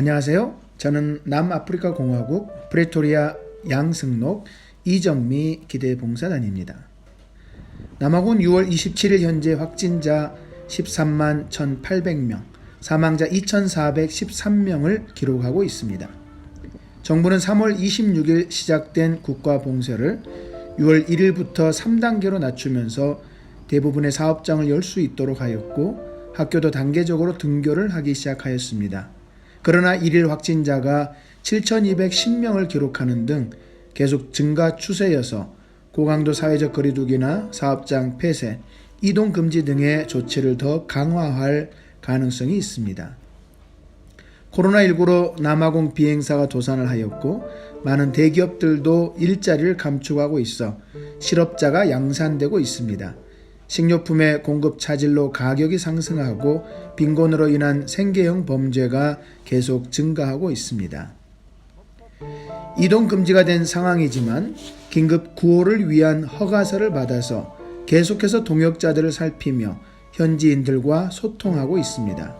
안녕하세요. 저는 남아프리카 공화국 프레토리아 양승록 이정미 기대봉사단입니다. 남아군 6월 27일 현재 확진자 13만 1,800명, 사망자 2,413명을 기록하고 있습니다. 정부는 3월 26일 시작된 국가 봉쇄를 6월 1일부터 3단계로 낮추면서 대부분의 사업장을 열 수 있도록 하였고 학교도 단계적으로 등교를 하기 시작하였습니다. 그러나 1일 확진자가 7,210명을 기록하는 등 계속 증가 추세여서 고강도 사회적 거리두기나 사업장 폐쇄, 이동 금지 등의 조치를 더 강화할 가능성이 있습니다. 코로나19로 남아공 비행사가 도산을 하였고 많은 대기업들도 일자리를 감축하고 있어 실업자가 양산되고 있습니다. 식료품의 공급 차질로 가격이 상승하고 빈곤으로 인한 생계형 범죄가 계속 증가하고 있습니다. 이동 금지가 된 상황이지만 긴급 구호를 위한 허가서를 받아서 계속해서 동역자들을 살피며 현지인들과 소통하고 있습니다.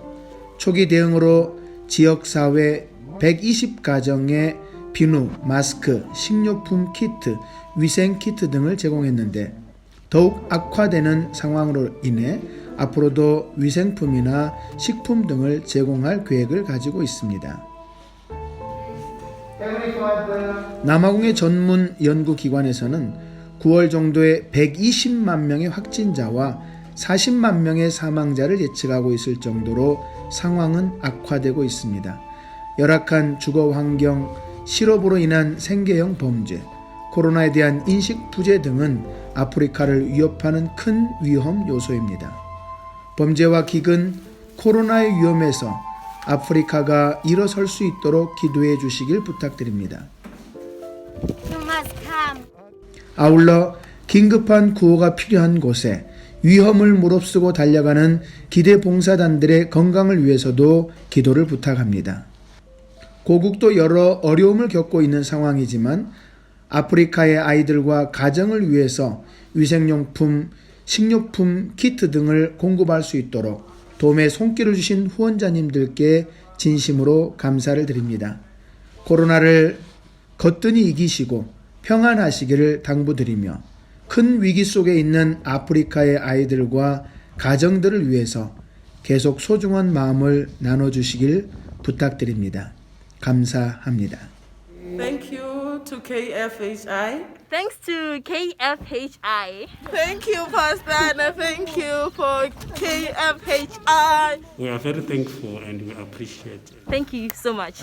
초기 대응으로 지역사회 120가정에 비누, 마스크, 식료품 키트, 위생 키트 등을 제공했는데 더욱 악화되는 상황으로 인해 앞으로도 위생품이나 식품 등을 제공할 계획을 가지고 있습니다. 남아공의 전문 연구기관에서는 9월 정도에 120만 명의 확진자와 40만 명의 사망자를 예측하고 있을 정도로 상황은 악화되고 있습니다. 열악한 주거 환경, 실업으로 인한 생계형 범죄, 코로나에 대한 인식 부재 등은 아프리카를 위협하는 큰 위험 요소입니다. 범죄와 기근, 코로나의 위험에서 아프리카가 일어설 수 있도록 기도해 주시길 부탁드립니다. 아울러 긴급한 구호가 필요한 곳에 위험을 무릅쓰고 달려가는 기대 봉사단들의 건강을 위해서도 기도를 부탁합니다. 고국도 여러 어려움을 겪고 있는 상황이지만 아프리카의 아이들과 가정을 위해서 위생용품, 식료품, 키트 등을 공급할 수 있도록 도움의 손길을 주신 후원자님들께 진심으로 감사를 드립니다. 코로나를 거뜬히 이기시고 평안하시기를 당부드리며 큰 위기 속에 있는 아프리카의 아이들과 가정들을 위해서 계속 소중한 마음을 나눠주시길 부탁드립니다. 감사합니다. Thank you to KFHI. Thanks to KFHI. Thank you, Pastor Anna. Thank you for KFHI. We are very thankful and we appreciate it. Thank you so much.